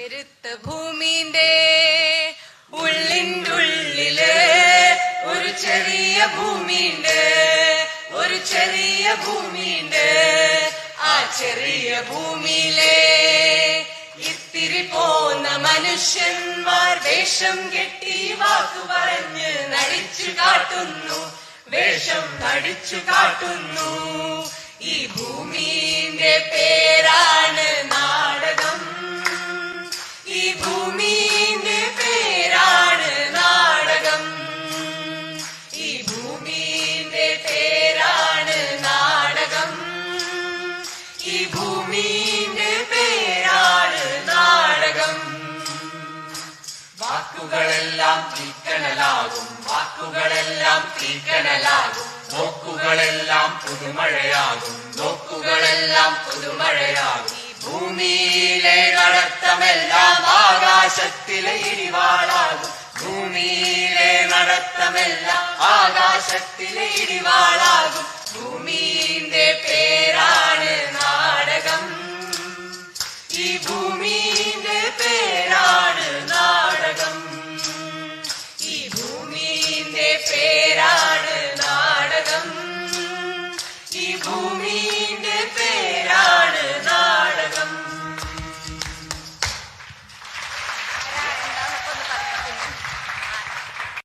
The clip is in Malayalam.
പെരുത്ത ഭൂമിന്റെ ഉള്ളിന്റെ ഉള്ളിൽ ഒരു ചെറിയ ഭൂമിയുണ്ട്. ഒരു ചെറിയ ഭൂമിയുണ്ട്. ആ ചെറിയ ഭൂമിയിലെ ഇത്തിരി പോന്ന മനുഷ്യന്മാർ വേഷം കെട്ടി വാക്കു പറഞ്ഞ് നടിച്ചു കാട്ടുന്നു. വേഷം നടിച്ചു കാട്ടുന്നു. ഈ ഭൂമിന്റെ ഭൂമിന്റെ നാടകം. ഈ നാടകം. ഈ നാടകം. വാക്കുകളെല്ലാം തീക്കണലാകും വാക്കുകളെല്ലാം തീക്കണലാകും. നോക്കുകളെല്ലാം പുതുമഴയാകും നോക്കുകളെല്ലാം പുതുമഴയാകും. നടത്തമെല്ലാം ആകാശത്തിലെ ഇടിവാളാകും. ഭൂമിയിലെ നടത്തമെല്ലാം ആകാശത്തിലെ ഇടിവാളാകും. ഭൂമിന്റെ പേരാണ് നാടകം. ഈ ഭൂമിന്റെ പേരാണ് നാടകം. ഈ ഭൂമിന്റെ പേ